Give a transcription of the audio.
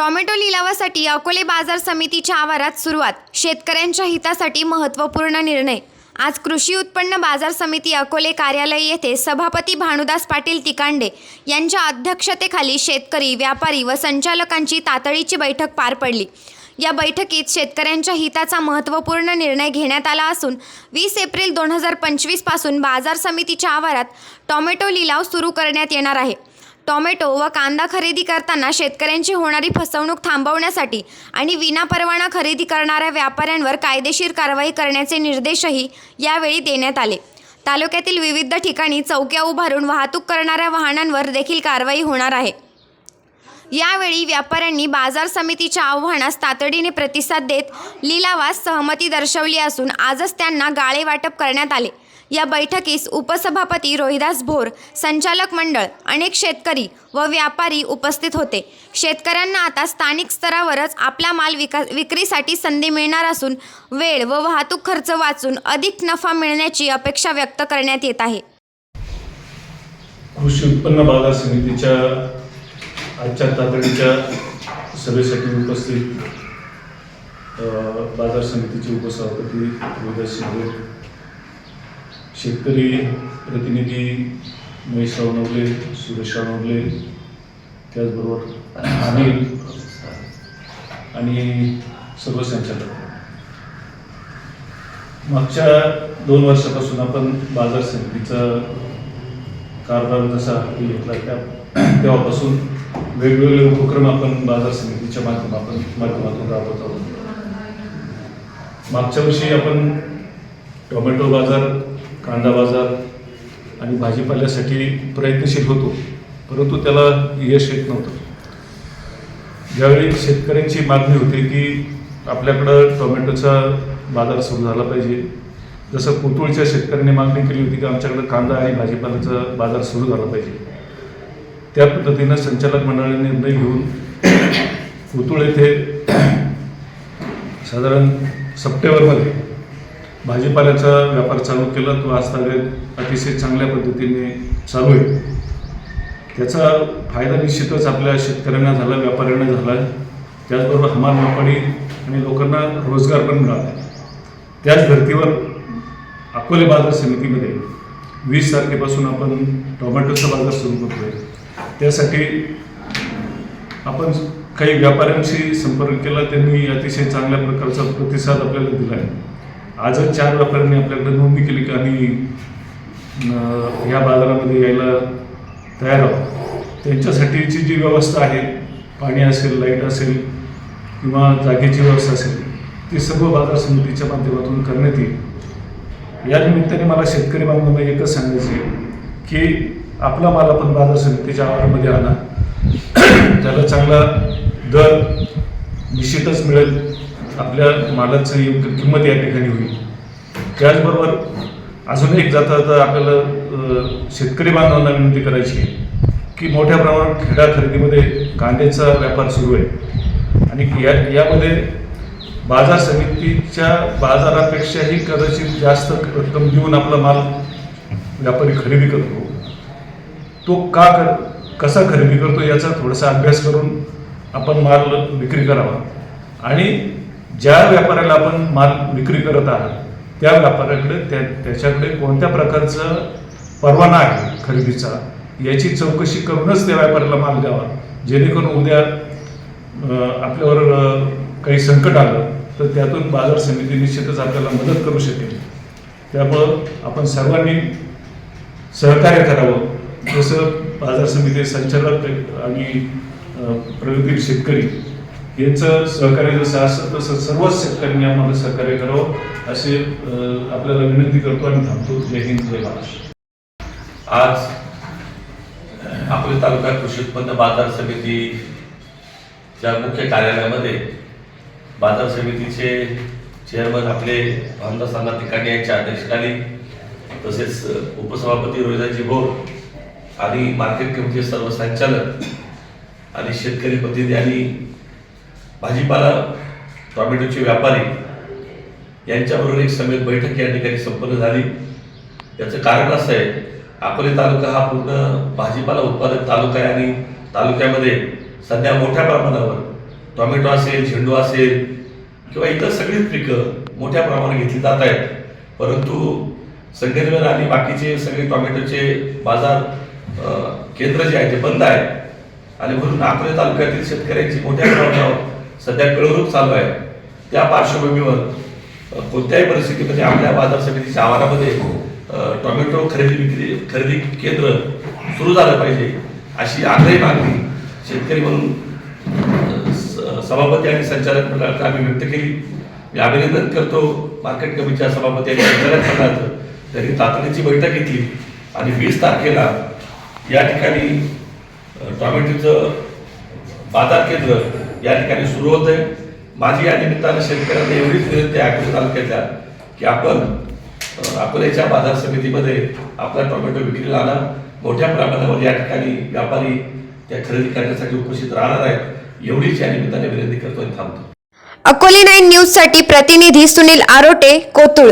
Tomato लिलावासाठी Akole बाजार समितीच्या आवारात सुरुवात. शेतकऱ्यांच्या हितासाठी महत्त्वपूर्ण निर्णय. आज कृषी उत्पन्न बाजार समिती अकोले कार्यालय येथे सभापती भानुदास पाटील तिकांडे यांच्या अध्यक्षतेखाली शेतकरी व्यापारी व संचालकांची तातडीची बैठक पार पडली. या बैठकीत शेतकऱ्यांच्या हिताचा महत्त्वपूर्ण निर्णय घेण्यात आला असून वीस एप्रिल दोन हजार पंचवीसपासून बाजार समितीच्या आवारात टोमॅटो लिलाव सुरू करण्यात येणार आहे. टोमॅटो व कांदा खरेदी करताना शेतकऱ्यांची होणारी फसवणूक थांबवण्यासाठी आणि विनापरवाना खरेदी करणाऱ्या व्यापाऱ्यांवर कायदेशीर कारवाई करण्याचे निर्देशही यावेळी देण्यात आले. तालुक्यातील विविध ठिकाणी चौक्या उभारून वाहतूक करणाऱ्या वाहनांवर देखील कारवाई होणार आहे. यावेळी व्यापाऱ्यांनी बाजार समितीच्या आव्हानास तातडीने प्रतिसाद देत लिलावास सहमती दर्शवली असून आजच त्यांना गाळे वाटप करण्यात आले. या बैठकीस उपसभापती रोहिदास भोर संचालक मंडळ अनेक शेतकरी व व्यापारी उपस्थित होते. शेतकऱ्यांना आता स्थानिक स्तरावरच आपला माल विका विक्रीसाठी संधी मिळणार असून वेळ व वाहतूक खर्च वाचून अधिक नफा मिळण्याची अपेक्षा व्यक्त करण्यात येत आहे. कृषी उत्पन्न बाजार समितीच्या आजच्या तातडीच्या सभेसाठी उपस्थित बाजार समितीचे उपसभापती रोहिदास शिंदे शेतकरी प्रतिनिधी महेश नवले सुरेश नवले त्याचबरोबर अनिल आणि सर्व संचालक. मागच्या दोन वर्षापासून आपण बाजार समितीचा कारभार जसा हाती घेतला त्या तेव्हापासून वेगवेगळे उपक्रम आपण बाजार समितीच्या माध्यमातून माध्यमातून राबवत आहोत. मागच्या वर्षी आपण टोमॅटो बाजार कांदा बाजार आणि भाजीपाल्यासाठी प्रयत्नशील होतो परंतु त्याला यश येत नव्हतं. ज्यावेळी शेतकऱ्यांची मागणी होती की आपल्याकडं टोमॅटोचा बाजार सुरू झाला पाहिजे जसं कोतुळच्या शेतकऱ्यांनी मागणी केली होती की आमच्याकडं कांदा आणि भाजीपाल्याचा बाजार सुरू झाला पाहिजे. त्या पद्धतीनं संचालक मंडळाने निर्णय घेऊन कोतुळ येथे साधारण सप्टेंबरमध्ये भाजीपाल्याचा व्यापार चालू केला तो आजतागत अतिशय चांगल्या पद्धतीने चालू आहे. त्याचा फायदा निश्चितच आपल्या शेतकऱ्यांना झाला व्यापाऱ्यांना झाला. त्याचबरोबर हमाल मापाडी आणि लोकांना रोजगार पण मिळाला. त्याच धर्तीवर अकोले बाजार समितीमध्ये वीस तारखेपासून आपण टोमॅटोचा बाजार सुरू करतोय. त्यासाठी आपण काही व्यापाऱ्यांशी संपर्क केला त्यांनी अतिशय चांगल्या प्रकारचा प्रतिसाद आपल्याला दिला आहे. आजच चार व्यापाऱ्यांनी आपल्याकडे नोंदणी केली की आम्ही या बाजारामध्ये यायला तयार आहोत. त्यांच्यासाठीची जी व्यवस्था आहे पाणी असेल लाइट असेल किंवा जागेची व्यवस्था असेल ती सर्व बाजार समितीच्या माध्यमातून करण्यात येईल. या निमित्ताने मला शेतकरी बांधवांना एकच सांगायचं आहे की आपला माल आपण बाजार समितीच्या आवारामध्ये आणा. त्याला चांगला दर निश्चितच मिळेल. आपल्या मालाचं योग्य किंमत या ठिकाणी होईल. त्याचबरोबर अजून एक जाता जाता आपल्याला शेतकरी बांधवांना विनंती करायची आहे की मोठ्या प्रमाणात खेडा खरेदीमध्ये कांद्याचा व्यापार सुरू आहे. आणि या यामध्ये बाजार समितीच्या बाजारापेक्षाही कदाचित जास्त रक्कम देऊन आपला माल व्यापारी खरेदी करतो. तो का कर कसा खरेदी करतो याचा थोडासा अभ्यास करून आपण माल विक्री करावा. आणि ज्या व्यापाऱ्याला आपण माल विक्री करत आहात त्या व्यापाऱ्याकडे त्या त्याच्याकडे कोणत्या प्रकारचं परवाना आहे खरेदीचा? याची चौकशी करूनच त्या व्यापाऱ्याला माल द्यावा. जेणेकरून उद्या आपल्यावर काही संकट आलं तर त्यातून बाजार समिती निश्चितच आपल्याला मदत करू शकेल. त्यामुळं आपण सर्वांनी सहकार्य करावं. जसं बाजार समिती संचालक आणि अ, प्रगतील शेतकरी याचं सहकार्य जसं असं तसं सर्वच शेतकऱ्यांनी आम्हाला सहकार्य करावं असे आपल्याला विनंती करतो आणि थांबतो. जय हिंद जय महाराष्ट्र. आज आपले तालुका कृषी उत्पन्न बाजार समितीच्या मुख्य कार्यालयामध्ये बाजार समितीचे चेअरमन आपले रामदास सांगा तिकाणी यांच्या अध्यक्षतेखाली तसेच उपसभापती रोहिदाजी भोर आणि मार्केट कमिटीचे सर्व संचालक आणि शेतकरी प्रतिनिधी आणि भाजीपाला टॉमॅटोचे व्यापारी यांच्याबरोबर एक समेत बैठक या ठिकाणी संपन्न झाली. याचं कारण असं आहे अकोले तालुका हा पूर्ण भाजीपाला उत्पादक तालुका आहे आणि तालुक्यामध्ये सध्या मोठ्या प्रमाणावर टोमॅटो असेल झेंडू असेल किंवा इतर सगळीच पिकं मोठ्या प्रमाणात घेतली जात आहेत. परंतु संगमनेर आणि बाकीचे सगळे टोमॅटोचे बाजार केंद्र जे आहे ते बंद आहे. आणि म्हणून अकोले तालुक्यातील शेतकऱ्यांची मोठ्या प्रमाणावर सध्या कळवरूप चालू आहे. त्या पार्श्वभूमीवर कोणत्याही परिस्थितीमध्ये म्हणजे आपल्या बाजार समितीच्या आवारामध्ये टोमॅटो खरेदी विक्री खरेदी केंद्र सुरू झालं पाहिजे अशी आग्रही मागणी शेतकरी म्हणून स- सभापती आणि संचालक मंडळाकडे आम्ही व्यक्त केली. मी अभिनंदन करतो मार्केट कमिटीच्या सभापती आणि संचालक मंडळाचं. त्यांनी तातडीची बैठक घेतली आणि वीस तारखेला या ठिकाणी अ, टोमॅटोचं बाजार केंद्र या ठिकाणी सुरू होत आहे माझी या निमित्तानं शेतकऱ्यांना एवढीच विनंती आहे अकोला तालुक्यातल्या की आपण अकोल्याच्या बाजार समितीमध्ये आपला टोमॅटो विक्रीला आणा. मोठ्या प्रमाणावर या ठिकाणी व्यापारी त्या खरेदी करण्यासाठी उपस्थित राहणार आहेत. एवढीच या निमित्ताने विनंती करतो आणि थांबतो. अकोले नाईन न्यूजसाठी प्रतिनिधी सुनील आरोटे कोतुळ.